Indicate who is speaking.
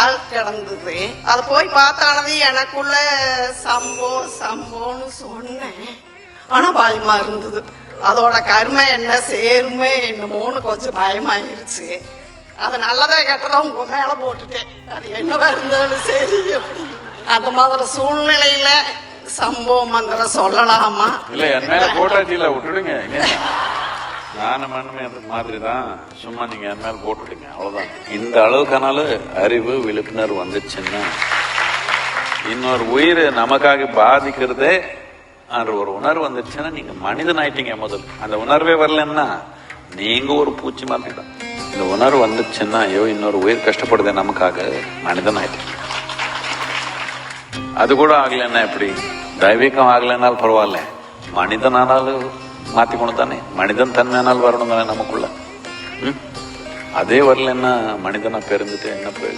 Speaker 1: ஆள் கிடந்தது. அதை போய் பார்த்தானது எனக்குள்ள சம்போ சம்போன்னு சொன்னேன். ஆனா பயமா இருந்தது. அதோட கருமை என்ன சேருமே என்னமோன்னு கொஞ்சம் பயமாயிருச்சு. அது நல்லதே கெட்டதா உங்க மேல போட்டுட்டேன். அது என்னவா இருந்தாலும் சரி அந்த மாதிரி சூழ்நிலையில சம்பவம் மந்திரம் சொல்லலாமா?
Speaker 2: இல்ல என் மேல போட்டாச்சு இல்ல விட்டுடுங்க. நானும் மாதிரி தான் சும்மா நீங்க என் மேல போட்டுடுங்க அவ்வளவுதான். இந்த அளவுக்கானாலும் அறிவு விழிப்புணர்வு வந்துச்சுன்னா இன்னொரு உயிர் நமக்காக பாதிக்கிறதே என்ற ஒரு உணர்வு வந்துச்சுன்னா நீங்க மனிதன் ஆயிட்டீங்க முதல் அந்த உணர்வே வரலன்னா நீங்க ஒரு பூச்சி மாதிரி தான் இந்த உணர்வு வந்துச்சுன்னா ஐயோ இன்னொரு உயிர் கஷ்டப்படுதே நமக்காக மனிதன் ஆயிட்டீங்க. அது கூட ஆகலைன்னா எப்படி? தெய்வீகம் ஆகலைன்னாலும் பரவாயில்ல. மனிதனானாலும் மாத்திக்கணும் தானே மனிதன் தன்மையானால் வரணும் தானே நமக்குள்ள ம்? அதே வரலன்னா மனிதனா பிறந்துட்டு என்ன பிரயோஜனம்